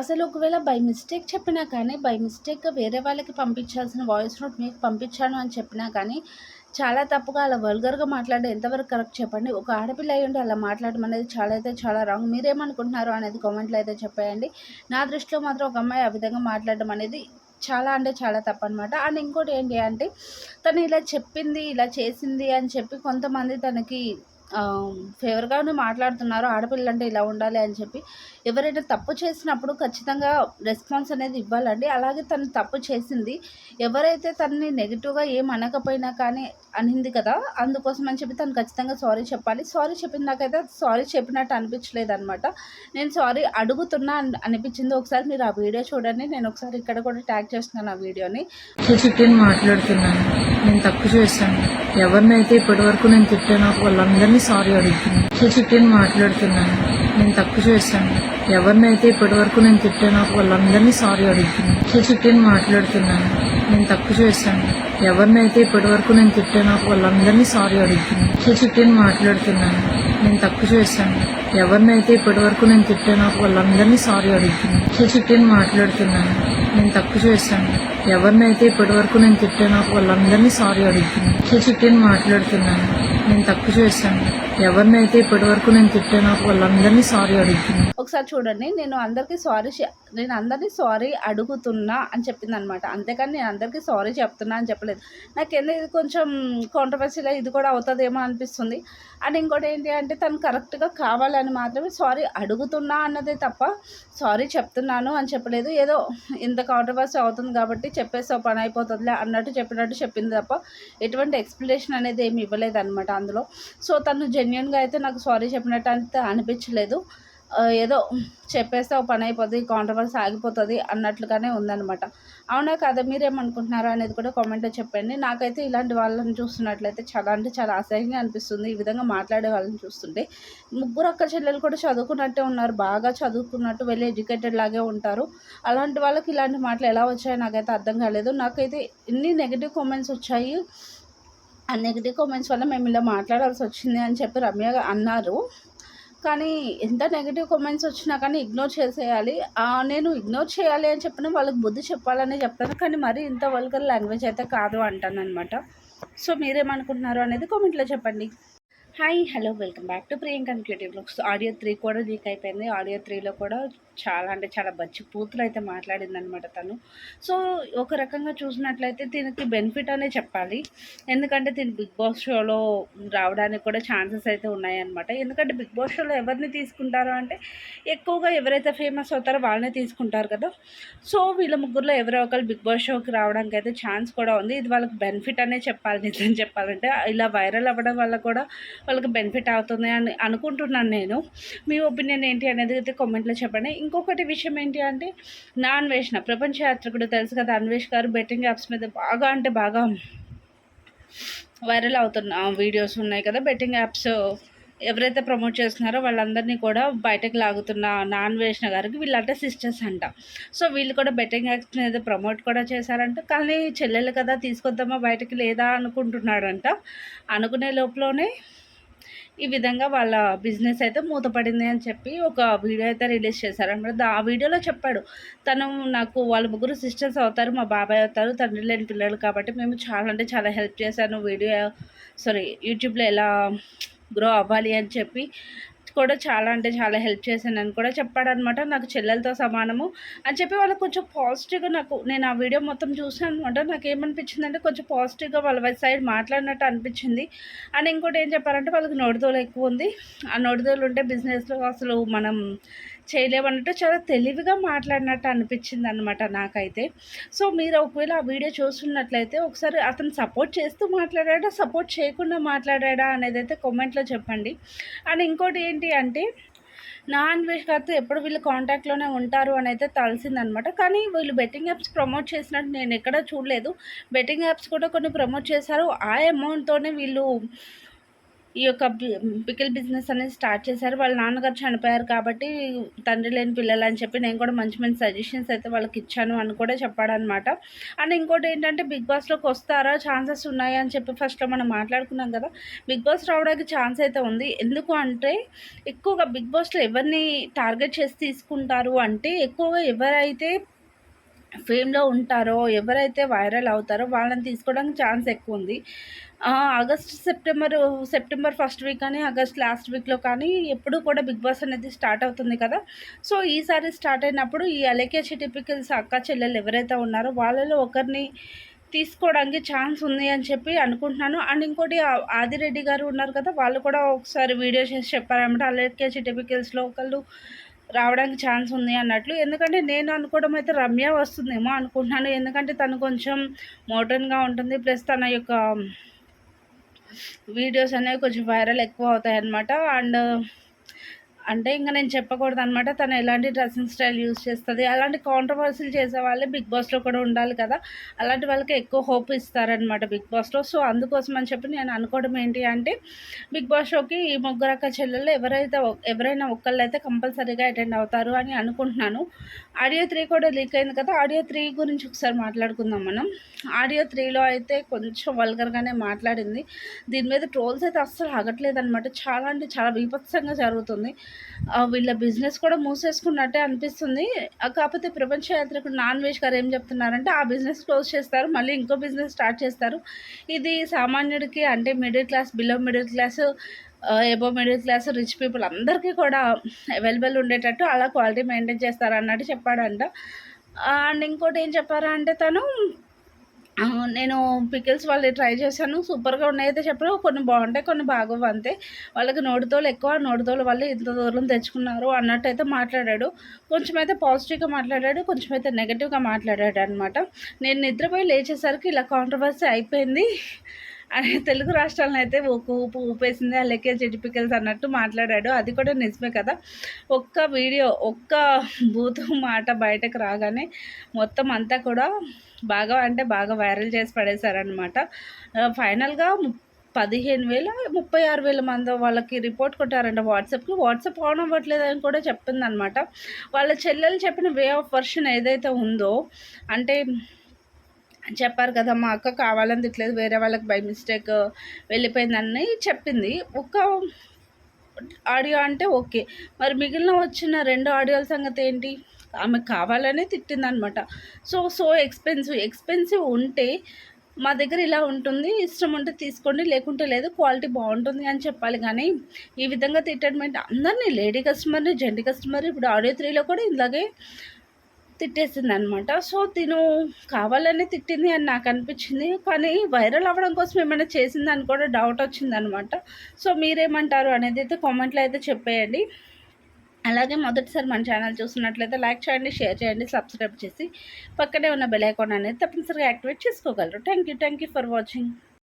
అసలు ఒకవేళ by mistake చెప్పినా కానీ బై మిస్టేక్గా వేరే వాళ్ళకి పంపించాల్సిన వాయిస్ నోట్ మీకు పంపించాను అని చెప్పినా కానీ చాలా తప్పుగా అలా వల్గర్గా మాట్లాడే ఎంతవరకు కరెక్ట్ చెప్పండి. ఒక ఆడపిల్ల అయ్యి ఉండి అలా మాట్లాడడం అనేది చాలా అయితే చాలా రాంగ్ మీరేమనుకుంటున్నారు అనేది కామెంట్లో అయితే చెప్పేయండి. నా దృష్టిలో మాత్రం ఒక అమ్మాయి ఆ విధంగా మాట్లాడడం అనేది చాలా అంటే చాలా తప్పనమాట అండ్ ఇంకోటి ఏంటి అంటే తను ఇలా చెప్పింది ఇలా చేసింది అని చెప్పి కొంతమంది తనకి ఫేవర్గానే మాట్లాడుతున్నారు ఆడపిల్ల అంటే ఇలా ఉండాలి అని చెప్పి. ఎవరైనా తప్పు చేసినప్పుడు ఖచ్చితంగా రెస్పాన్స్ అనేది ఇవ్వాలండి. అలాగే తను తప్పు చేసింది. ఎవరైతే తనని నెగిటివ్గా ఏం అనకపోయినా కానీ అనింది కదా అందుకోసం అని చెప్పి తను ఖచ్చితంగా సారీ చెప్పాలి. సారీ చెప్పిన నాకైతే సారీ చెప్పినట్టు అనిపించలేదు అనమాట నేను సారీ అడుగుతున్నా అనిపించింది. ఒకసారి మీరు ఆ వీడియో చూడండి. నేను ఒకసారి ఇక్కడ కూడా ట్యాగ్ చేస్తున్నాను ఆ వీడియోని. మాట్లాడుతున్నాను. నేను తప్పు చేశాను. ఎవరినైతే ఇప్పటివరకు నేను తిట్టానో వాళ్ళందరినీ సారీ అడుగుతున్నాను చికెన్ మాట్లాడుతున్నాను. నేను తప్పు చేశాను. ఎవరినైతే ఇప్పటి వరకు నేను తిట్టానో వాళ్ళందరినీ సారీ అడుగుతున్నాను చికెన్ మాట్లాడుతున్నాను. నేను తప్పు చేశాను. ఎవరినైతే ఇప్పటి వరకు నేను తిట్టానో వాళ్ళందరినీ సారీ అడుగుతున్నాను చికెన్ మాట్లాడుతున్నాను. నేను తప్పు చేశాను. ఎవరినైతే ఇప్పటి వరకు నేను తిట్టానో వాళ్ళందరినీ సారీ అడుగుతున్నాను చికెన్ మాట్లాడుతున్నాను. నేను తప్పు చేశాను. ఎవరినైతే ఇప్పటి వరకు నేను తిట్టానో వాళ్ళందరినీ సారీ అడుగుతున్నాను చికెన్ మాట్లాడుతున్నాను. నేను తప్పు చేశాను. ఎవరినైతే ఇప్పటి వరకు నేను తిట్టానో వాళ్ళందరినీ సారీ అడుగుతున్నా. ఒకసారి చూడండి నేను అందరికీ సారీ నేను అందరినీ సారీ అడుగుతున్నా అని చెప్పింది అనమాట అంతేకాని నేను అందరికీ సారీ చెప్తున్నా అని చెప్పలేదు. నాకేందో ఇది కొంచెం కాంట్రవర్సీలో ఇది కూడా అవుతుందేమో అనిపిస్తుంది. అండ్ ఇంకోటి ఏంటి అంటే తను కరెక్ట్గా కావాలని మాత్రమే సారీ అడుగుతున్నా అన్నదే తప్ప సారీ చెప్తున్నాను అని చెప్పలేదు. ఏదో ఇంత కాంట్రవర్సీ అవుతుంది కాబట్టి చెప్పేస్తే పని అయిపోతుందిలే అన్నట్టు చెప్పినట్టు చెప్పింది తప్ప ఎటువంటి ఎక్స్ప్లెనేషన్ అనేది ఏమి ఇవ్వలేదు అనమాట అందులో. సో తను జెన్యున్గా అయితే నాకు సారీ చెప్పినట్టు అయితే అనిపించలేదు. ఏదో చెప్పేస్తే ఒక పని అయిపోతుంది కాంట్రవర్సీ ఆగిపోతుంది అన్నట్లుగానే ఉందన్నమాట. అవునా కదా? మీరేమనుకుంటున్నారా అనేది కూడా కామెంట్లో చెప్పండి. నాకైతే ఇలాంటి వాళ్ళని చూస్తున్నట్లయితే చాలా అంటే చాలా అసహ్యంగా అనిపిస్తుంది. ఈ విధంగా మాట్లాడే వాళ్ళని చూస్తుంటే ముగ్గురు అక్క చెల్లెలు కూడా చదువుకున్నట్టే ఉన్నారు. బాగా చదువుకున్నట్టు వెళ్ళి ఎడ్యుకేటెడ్ లాగే ఉంటారు. అలాంటి వాళ్ళకి ఇలాంటి మాటలు ఎలా వచ్చాయో నాకైతే అర్థం కాలేదు. నాకైతే ఎన్ని నెగిటివ్ కామెంట్స్ వచ్చాయి. ఆ నెగిటివ్ కామెంట్స్ వల్ల మేము ఇలా మాట్లాడాల్సి వచ్చింది అని చెప్పి రమ్య అన్నారు. కానీ ఎంత నెగిటివ్ కామెంట్స్ వచ్చినా కానీ ఇగ్నోర్ చేసేయాలి. నేను ఇగ్నోర్ చేయాలి అని చెప్పిన వాళ్ళకి బుద్ధి చెప్పాలని చెప్తాను. కానీ మరీ ఇంత వల్గర్ లాంగ్వేజ్ అయితే కాదు అంటాను అనమాట సో మీరేమనుకుంటున్నారు అనేది కామెంట్లో చెప్పండి. Hi hello welcome back to Priyanka creative books audio three కూడా లీక్ అయిపోయింది. ఆడియో త్రీలో కూడా చాలా అంటే చాలా బచ్చి పూతులు అయితే మాట్లాడింది అనమాట తను. సో ఒక రకంగా చూసినట్లయితే దీనికి బెనిఫిట్ అనే చెప్పాలి. ఎందుకంటే దీని బిగ్ బాస్ షోలో రావడానికి కూడా ఛాన్సెస్ అయితే ఉన్నాయన్నమాట. ఎందుకంటే బిగ్ బాస్ షోలో ఎవరిని తీసుకుంటారు అంటే ఎక్కువగా ఎవరైతే ఫేమస్ అవుతారో వాళ్ళనే తీసుకుంటారు కదా. సో వీళ్ళ ముగ్గురులో ఎవరో ఒకరు బిగ్ బాస్ షోకి రావడానికి అయితే ఛాన్స్ కూడా ఉంది. ఇది వాళ్ళకి బెనిఫిట్ అనే చెప్పాలి నిజం చెప్పాలంటే. ఇలా వైరల్ అవ్వడం వల్ల కూడా వాళ్ళకి బెనిఫిట్ అవుతుంది అని అనుకుంటున్నాను నేను. మీ ఒపీనియన్ ఏంటి అనేది అయితే కామెంట్లో చెప్పండి. ఇంకొకటి విషయం ఏంటి అంటే నా అన్వేషణ ప్రపంచ యాత్రికుడు తెలుసు కదా అన్వేష్ గారు బెట్టింగ్ యాప్స్ మీద బాగా అంటే బాగా వైరల్ అవుతున్న వీడియోస్ ఉన్నాయి కదా బెట్టింగ్ యాప్స్. ఎవరైతే ప్రమోట్ చేస్తున్నారో వాళ్ళందరినీ కూడా బయటకు లాగుతున్న నాన్ వేసిన గారికి వీళ్ళంటే సిస్టర్స్ అంట. సో వీళ్ళు కూడా బెట్టింగ్ యాప్స్ మీద ప్రమోట్ కూడా చేశారంట. కానీ చెల్లెలు కదా తీసుకొద్దామా బయటకు లేదా అనుకుంటున్నాడంట అనుకునే లోపలనే ఈ విధంగా వాళ్ళ బిజినెస్ అయితే మూతపడింది అని చెప్పి ఒక వీడియో అయితే రిలీజ్ చేశారనమాట ఆ వీడియోలో చెప్పాడు తను నాకు వాళ్ళ ముగ్గురు సిస్టర్స్ అవుతారు మా బాబాయ్ అవుతారు తండ్రి లేని పిల్లలు కాబట్టి మేము చాలా అంటే చాలా హెల్ప్ చేశాను వీడియో సారీ యూట్యూబ్లో ఎలా గ్రో అవ్వాలి అని చెప్పి కూడా చాలా అంటే చాలా హెల్ప్ చేశానని కూడా చెప్పాడనమాట. నాకు చెల్లెలతో సమానము అని చెప్పి వాళ్ళకి కొంచెం పాజిటివ్గా నాకు నేను ఆ వీడియో మొత్తం చూసాను అనమాట. నాకు ఏమనిపించింది అంటే కొంచెం పాజిటివ్గా వాళ్ళ సైడ్ మాట్లాడినట్టు అనిపించింది. అండ్ ఇంకోటి ఏం చెప్పారంటే వాళ్ళకి నోటిదోలు ఎక్కువ ఉంది. ఆ నోటిదోలు ఉంటే బిజినెస్లో అసలు మనం చేయలేమన్నట్టు చాలా తెలివిగా మాట్లాడినట్టు అనిపించింది అనమాట నాకైతే. సో మీరు ఒకవేళ ఆ వీడియో చూస్తున్నట్లయితే ఒకసారి అతను సపోర్ట్ చేస్తూ మాట్లాడాడా సపోర్ట్ చేయకుండా మాట్లాడాడా అనేది అయితే కామెంట్లో చెప్పండి. అండ్ ఇంకోటి ఏంటి అంటే నాన్ వెజ్ గారితో ఎప్పుడు వీళ్ళు కాంటాక్ట్లోనే ఉంటారు అని అయితే తెలిసిందనమాట కానీ వీళ్ళు బెట్టింగ్ యాప్స్ ప్రమోట్ చేసినట్టు నేను ఎక్కడ చూడలేదు. బెట్టింగ్ యాప్స్ కూడా కొన్ని ప్రమోట్ చేశారు. ఆ అమౌంట్తోనే వీళ్ళు ఈ యొక్క పికిల్ బిజినెస్ అనేది స్టార్ట్ చేశారు. వాళ్ళ నాన్నగారు చనిపోయారు కాబట్టి తండ్రి లేని పిల్లలు అని చెప్పి నేను కూడా మంచి మంచి సజెషన్స్ అయితే వాళ్ళకి ఇచ్చాను అని కూడా చెప్పాడనమాట అండ్ ఇంకోటి ఏంటంటే బిగ్ బాస్లోకి వస్తారా? ఛాన్సెస్ ఉన్నాయి? అని చెప్పి ఫస్ట్లో మనం మాట్లాడుకున్నాం కదా. బిగ్ బాస్ రావడానికి ఛాన్స్ అయితే ఉంది. ఎందుకు అంటే ఎక్కువగా బిగ్ బాస్లో ఎవరిని టార్గెట్ చేసి తీసుకుంటారు అంటే ఎక్కువగా ఎవరైతే ఫేమ్లో ఉంటారో ఎవరైతే వైరల్ అవుతారో వాళ్ళని తీసుకోవడానికి ఛాన్స్ ఎక్కువ ఉంది August September September first week కానీ ఆగస్ట్ లాస్ట్ వీక్లో కానీ ఎప్పుడు కూడా బిగ్ బాస్ అనేది స్టార్ట్ అవుతుంది కదా. సో ఈసారి స్టార్ట్ అయినప్పుడు ఈ అలేకే టిపికల్స్ అక్క చెల్లెలు ఎవరైతే ఉన్నారో వాళ్ళలో ఒకరిని తీసుకోవడానికి ఛాన్స్ ఉంది అని చెప్పి అనుకుంటున్నాను. అండ్ ఇంకోటి ఆదిరెడ్డి గారు ఉన్నారు కదా వాళ్ళు కూడా ఒకసారి వీడియో చేసి చెప్పారనమాట అలేకే టిపికల్స్లో ఒకళ్ళు రావడానికి ఛాన్స్ ఉంది అన్నట్లు. ఎందుకంటే నేను అనుకోవడం అయితే రమ్య వస్తుందేమో అనుకుంటున్నాను. ఎందుకంటే తను కొంచెం మోడర్న్గా ఉంటుంది. ప్లస్ తన యొక్క వీడియోస్ అనేవి కొంచెం వైరల్ ఎక్కువ అవుతాయి అన్నమాట అండ్ అంటే ఇంకా నేను చెప్పకూడదు అనమాట తను ఎలాంటి డ్రెస్సింగ్ స్టైల్ యూస్ చేస్తుంది. అలాంటి కాంట్రవర్సీలు చేసే వాళ్ళే బిగ్ బాస్లో కూడా ఉండాలి కదా. అలాంటి వాళ్ళకి ఎక్కువ హోప్ ఇస్తారనమాట బిగ్ బాస్లో సో అందుకోసం అని చెప్పి నేను అనుకోవడం ఏంటి అంటే బిగ్ బాస్ షోకి ఈ ముగ్గురు అక్క చెల్లెళ్ళు ఎవరైతే ఎవరైనా ఒక్కళ్ళు అయితే కంపల్సరీగా అటెండ్ అవుతారు అని అనుకుంటున్నాను. ఆడియో త్రీ కూడా లీక్ అయింది కదా. ఆడియో త్రీ గురించి ఒకసారి మాట్లాడుకుందాం మనం. ఆడియో త్రీలో అయితే కొంచెం వల్గర్గానే మాట్లాడింది. దీని మీద ట్రోల్స్ అయితే అస్సలు ఆగట్లేదు అనమాట చాలా అంటే చాలా బీభత్సంగా జరుగుతుంది. వీళ్ళ బిజినెస్ కూడా మూసేసుకున్నట్టే అనిపిస్తుంది. కాకపోతే ప్రపంచ యాత్రకు నాన్ వెజ్ గారు ఏం చెప్తున్నారంటే ఆ బిజినెస్ క్లోజ్ చేస్తారు మళ్ళీ ఇంకో బిజినెస్ స్టార్ట్ చేస్తారు. ఇది సామాన్యుడికి అంటే middle class below middle class above middle class rich people అందరికీ కూడా అవైలబుల్ ఉండేటట్టు అలా క్వాలిటీ మెయింటైన్ చేస్తారు అన్నట్టు చెప్పాడంట అండ్ ఇంకోటి ఏం చెప్పారా అంటే తను నేను పికిల్స్ వాళ్ళు ట్రై చేశాను. సూపర్గా ఉన్నాయైతే చెప్పరు కొన్ని బాగుంటాయి కొన్ని బాగోవు అంతే. వాళ్ళకి నోటితోలు ఎక్కువ నోటితోలు వాళ్ళు ఇంత దూరం తెచ్చుకున్నారు అన్నట్టు అయితే మాట్లాడాడు. కొంచెం అయితే పాజిటివ్గా మాట్లాడాడు కొంచెం అయితే నెగిటివ్గా మాట్లాడాడు అనమాట నేను నిద్రపోయి లేచేసరికి ఇలా కాంట్రవర్సీ అయిపోయింది. తెలుగు రాష్ట్రాలను అయితే ఊపు ఊపేసింది. అల్లెకే చెడిపికల్స్ అన్నట్టు మాట్లాడాడు. అది కూడా నిజమే కదా. ఒక్క వీడియో ఒక్క బూతు మాట బయటకు రాగానే మొత్తం అంతా కూడా బాగా అంటే బాగా వైరల్ చేసి పడేశారనమాట ఫైనల్గా పదిహేను వేల ముప్పై ఆరు వేల మంది వాళ్ళకి రిపోర్ట్ కొట్టారంట వాట్సాప్కి వాట్సాప్ ఆన్ అవ్వట్లేదు అని కూడా చెప్పిందనమాట వాళ్ళ చెల్లెలు చెప్పిన వే ఆఫ్ వర్షన్ ఏదైతే ఉందో అంటే చెప్పారు కదా మా అక్క కావాలని తిట్లేదు వేరే వాళ్ళకి బై మిస్టేక్ వెళ్ళిపోయిందని చెప్పింది. ఒక ఆడియో అంటే ఓకే మరి మిగిలిన వచ్చిన రెండు ఆడియోల సంగతి ఏంటి? ఆమె కావాలనే తిట్టిందనమాట. సో సో ఎక్స్పెన్సివ్ ఎక్స్పెన్సివ్ ఉంటే మా దగ్గర ఇలా ఉంటుంది ఇష్టం ఉంటే తీసుకోండి లేకుంటే లేదు క్వాలిటీ బాగుంటుంది అని చెప్పాలి. కానీ ఈ విధంగా తిట్టడం అందరినీ లేడీ కస్టమర్ని జెంటి కస్టమర్ ఇప్పుడు ఆడియో త్రీలో కూడా ఇలాగే తిట్టేసింది అనమాట సో తిను కావాలని తిట్టింది అని నాకు అనిపించింది. కానీ వైరల్ అవ్వడం కోసం ఏమైనా చేసిందని కూడా డౌట్ వచ్చింది అనమాట సో మీరేమంటారు అనేది అయితే కామెంట్లో అయితే చెప్పేయండి. అలాగే మొదటిసారి మన ఛానల్ చూస్తున్నట్లయితే లైక్ చేయండి షేర్ చేయండి సబ్స్క్రైబ్ చేసి పక్కనే ఉన్న బెల్ ఐకాన్ అనేది తప్పనిసరిగా యాక్టివేట్ చేసుకోగలరు. Thank you thank you for watching